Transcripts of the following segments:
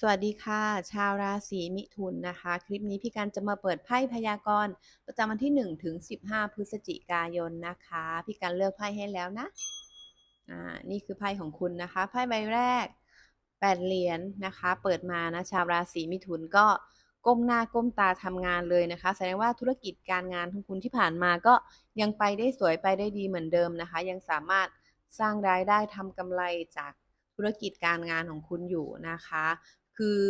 สวัสดีค่ะ ชาวราศีมิถุนนะคะ คลิปนี้พี่กันจะมาเปิดไพ่พยากรณ์ประจำวันที่ 1 ถึง 15 พฤศจิกายนนะคะ พี่กันเลือกไพ่ให้แล้วนะอ่านี่คือไพ่ของคุณนะคะ ไพ่ใบแรก8เหรียญนะคะ เปิดมานะชาวราศีมิถุนก็ก้มหน้าก้มตาทำงานเลยนะคะ แสดงว่าธุรกิจการงานของคุณที่ผ่านมาก็ยังไปได้สวยไปได้ดีเหมือนเดิมนะคะ ยังสามารถสร้างรายได้ทำกำไรจากธุรกิจการงานของคุณอยู่นะคะ คือ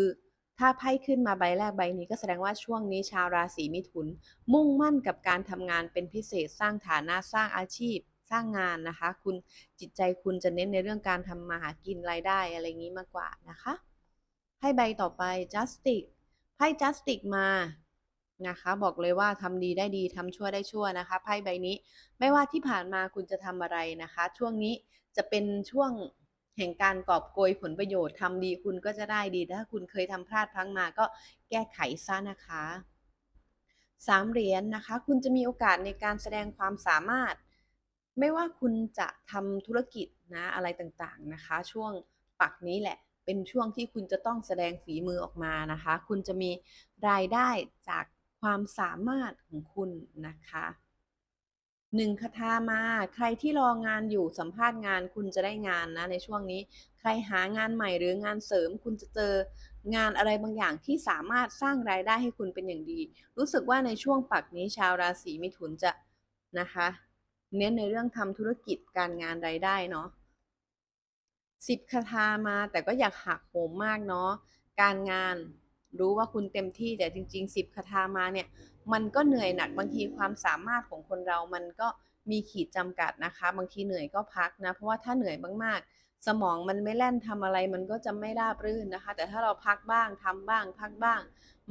ถ้าไพ่ขึ้นมาใบแรกใบนี้ก็แสดงว่าช่วงนี้ชาวราศีมิถุน มุ่งมั่นกับการทำงานเป็นพิเศษสร้างฐานะสร้างอาชีพ สร้างงานนะคะ คุณจิตใจคุณจะเน้นในเรื่องการทำมาหากินรายได้อะไรอย่างนี้มากกว่านะคะไพ่ใบต่อไป justice ไพ่ justice มานะคะบอกเลยว่าทำดีได้ดีทำชั่วได้ชั่วนะคะไพ่ใบนี้ ไม่ว่าที่ผ่านมาคุณจะทำอะไรนะคะ ช่วงนี้จะเป็นช่วง แห่งการกอบโกยผลประโยชน์ทำดีคุณก็จะได้ดี ถ้าคุณเคยทำพลาดพลั้งมาก็แก้ไขซะนะคะสามเหรียญนนะคะ คุณจะมีโอกาสในการแสดงความสามารถ ไม่ว่าคุณจะทำธุรกิจนะอะไรต่างๆนะคะ ช่วงปักนี้แหละเป็นช่วงที่คุณจะต้องแสดงฝีมือออกมานะคะ คุณจะมีรายได้จากความสามารถของคุณนะคะ หนึ่งคาถามา ใครที่รองานอยู่สัมภาษณ์งานคุณจะได้งานนะ ในช่วงนี้ ใครหางานใหม่หรืองานเสริมคุณจะเจองานอะไรบางอย่างที่สามารถสร้างรายได้ให้คุณเป็นอย่างดี รู้สึกว่าในช่วงปักนี้ชาวราศีมิถุนจะนะคะ เน้นในเรื่องทำธุรกิจการงานรายได้เนาะสิบคาถามาแต่ก็อยากหักโหมมากเนาะการงาน รู้ว่าคุณเต็มที่แต่จริงๆสิบคาถามาเนี่ย มันก็เหนื่อยหนักบางทีความสามารถของคนเรา มันก็มีขีดจำกัดนะคะ บางทีเหนื่อยก็พักนะ เพราะว่าถ้าเหนื่อยมากๆ สมองมันไม่แล่นทำอะไร มันก็จะไม่ราบรื่นนะคะ แต่ถ้าเราพักบ้างทำบ้าง พักบ้าง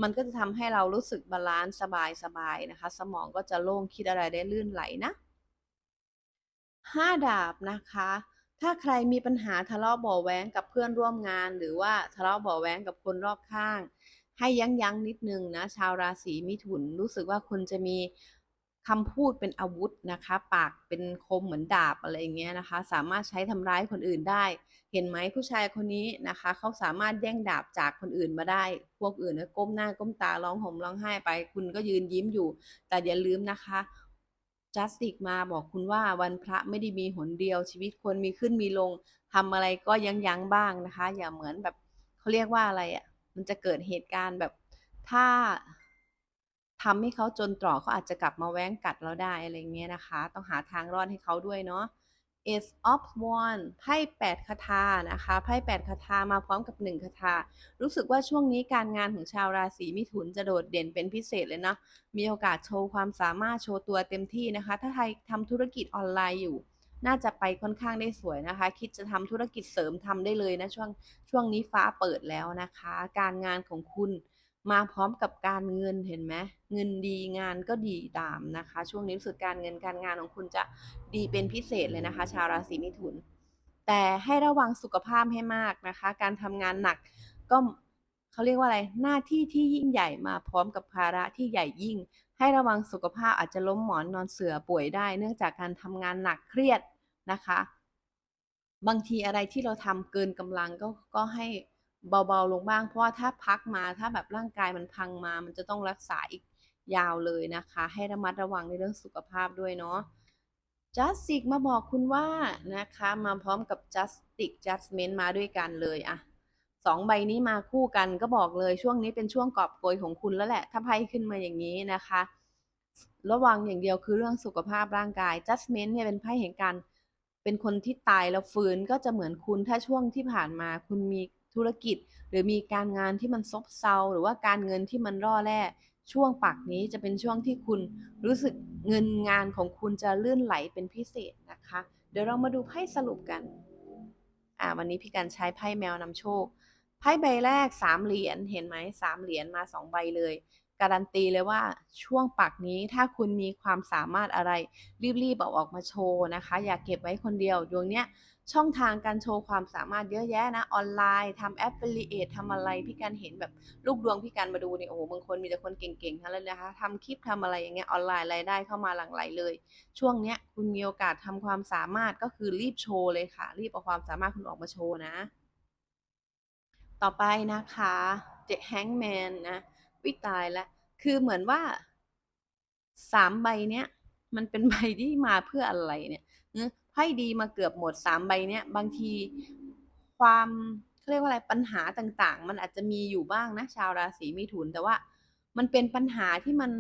มันก็จะทำให้เรารู้สึกบาลานซ์สบายๆนะคะ สมองก็จะโล่งคิดอะไรได้ลื่นไหลนะห้าดาบนะคะ ถ้าใครมีปัญหาทะเลาะเบาแว้งกับเพื่อนร่วมงาน หรือว่าทะเลาะเบาแว้งกับคนรอบข้าง ให้ยั้งยั้งนิดนึงนะชาวราศีมิถุนรู้สึกว่าคุณจะมีคำพูดเป็นอาวุธนะคะ ปากเป็นคมเหมือนดาบอะไรอย่างเงี้ยนะคะ สามารถใช้ทำร้ายคนอื่นได้ เห็นไหมผู้ชายคนนี้นะคะ เขาสามารถแย่งดาบจากคนอื่นมาได้ พวกอื่นก็ก้มหน้าก้มตาร้องห่มร้องไห้ไป คุณก็ยืนยิ้มอยู่ แต่อย่าลืมนะคะจัสติกมาบอกคุณว่าวันพระไม่ได้มีหนเดียวชีวิตคนมีขึ้นมีลงทำอะไรก็ยั้งยั้งบ้างนะคะ อย่าเหมือนแบบเขาเรียกว่าอะไรอะ่ะ มันจะเกิดเหตุการณ์แบบถ้าทำให้เขาจนตรอกเขาอาจจะกลับมาแว้งกัดเราได้อะไรเงี้ยนะคะ ต้องหาทางรอดให้เขาด้วยเนาะ Ace of Wands ไพ่แปดคาถานะคะไพ่แปดคาถามาพร้อมกับหนึ่งคาถารู้สึกว่าช่วงนี้การงานของชาวราศีมิถุนจะโดดเด่นเป็นพิเศษเลยนะมีโอกาสโชว์ความสามารถโชว์ตัวเต็มที่นะคะ ถ้าใครทำธุรกิจออนไลน์อยู่ น่าจะไปค่อนข้างได้สวยนะคะ คิดจะทำธุรกิจเสริมทำได้เลยนะช่วงช่วงนี้ฟ้าเปิดแล้วนะคะ การงานของคุณมาพร้อมกับการเงินเห็นไหมเงินดีงานก็ดีตามนะคะ ช่วงนี้รู้สึกการเงินการงานของคุณจะดีเป็นพิเศษเลยนะคะ ชาวราศีมิถุน แต่ให้ระวังสุขภาพให้มากนะคะ การทำงานหนักก็เขาเรียกว่าอะไรหน้าที่ที่ยิ่งใหญ่มาพร้อมกับภาระที่ใหญ่ยิ่ง ให้ระวังสุขภาพอาจจะล้มหมอนนอนเสือป่วยได้ เนื่องจากการทำงานหนักเครียด นะคะ บางทีอะไรที่เราทำเกินกำลังก็ก็ให้เบาๆลงบ้าง เพราะว่าถ้าพักมาถ้าแบบร่างกายมันพังมา มันจะต้องรักษาอีกยาวเลยนะคะ ให้ระมัดระวังในเรื่องสุขภาพด้วยเนาะ Justice มาบอกคุณว่านะคะมาพร้อมกับ Justice Judgment มาด้วยกันเลยอะสองใบนี้มาคู่กันก็บอกเลยช่วงนี้เป็นช่วงกอบโกยของคุณแล้วแหละ ถ้าไพ่ขึ้นมาอย่างนี้นะคะ ระวังอย่างเดียวคือเรื่องสุขภาพร่างกาย Judgment เนี่ยเป็นไพ่แห่งการ เป็นคนที่ตายแล้วฟื้นก็จะเหมือนคุณถ้าช่วงที่ผ่านมาคุณมีธุรกิจ หรือมีการงานที่มันซบเซาหรือว่าการเงินที่มันร่อแร่ช่วงปักนี้จะเป็นช่วงที่คุณรู้สึกเงินงานของคุณจะเลื่อนไหลเป็นพิเศษนะคะ เดี๋ยวเรามาดูไพ่สรุปกันอ่าวันนี้พี่การใช้ไพ่แมวนำโชคไพ่ใบแรกสามเหรียญเห็นไหมสามเหรียญมาสองใบเลย การันตีเลยว่าช่วงปักนี้ถ้าคุณมีความสามารถอะไร รีบๆเอาออกมาโชว์นะคะ อย่าเก็บไว้คนเดียวดวงเนี้ยช่องทางการโชว์ความสามารถเยอะแยะนะ ออนไลน์ทำแอปเปิลเอททำอะไรพี่การเห็นแบบลูกดวงพี่การมาดูเนี่ยโอ้โหบางคนมีแต่คนเก่งๆทั้งนั้นเลยนะคะทำคลิปทำอะไรอย่างเงี้ยออนไลน์รายได้เข้ามาหลั่งไหลเลย ช่วงเนี้ยคุณมีโอกาสทำความสามารถก็คือรีบโชว์เลยค่ะ รีบเอาความสามารถคุณออกมาโชว์นะ ต่อไปนะคะเจ็ดแฮงแมนนะ วิตายแล้วคือเหมือนว่าสามใบเนี้ย มันเป็นใบที่มาเพื่ออะไรเนี่ยไพ่ดีมาเกือบหมดสามใบเนี้ยบางทีความเขาเรียกว่าอะไรปัญหาต่างๆ มันอาจจะมีอยู่บ้างนะชาวราศีมิถุนแต่ว่ามันเป็นปัญหาที่มัน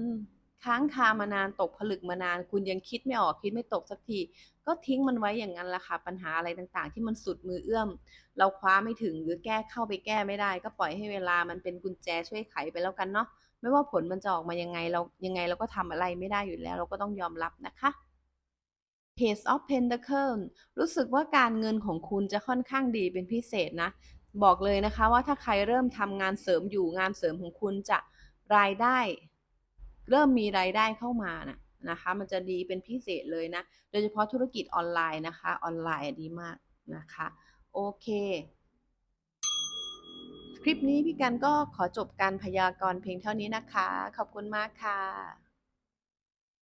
ค้างคามานานตกผลึกมานาน คุณยังคิดไม่ออกคิดไม่ตกสักที ก็ทิ้งมันไว้อย่างนั้นแหละค่ะปัญหาอะไรต่างๆ ที่มันสุดมือเอื้อม เราคว้าไม่ถึงหรือแก้เข้าไปแก้ไม่ได้ ก็ปล่อยให้เวลามันเป็นกุญแจช่วยไขไปแล้วกันเนาะไม่ว่าผลมันจะออกมายังไงเรายังไงเราก็ทำอะไรไม่ได้อยู่แล้ว เราก็ต้องยอมรับนะคะ Page of Pentacle รู้สึกว่าการเงินของคุณจะค่อนข้างดีเป็นพิเศษนะ บอกเลยนะคะว่าถ้าใครเริ่มทำงานเสริมอยู่งานเสริมของคุณจะรายได้ เริ่มมีรายได้เข้ามานะนะคะมันจะดีเป็นพิเศษเลยนะ โดยเฉพาะธุรกิจออนไลน์นะคะ ออนไลน์ดีมากนะคะ โอเค คลิปนี้พี่กันก็ขอจบการพยากรณ์เพียงเท่านี้นะคะ ขอบคุณมากค่ะ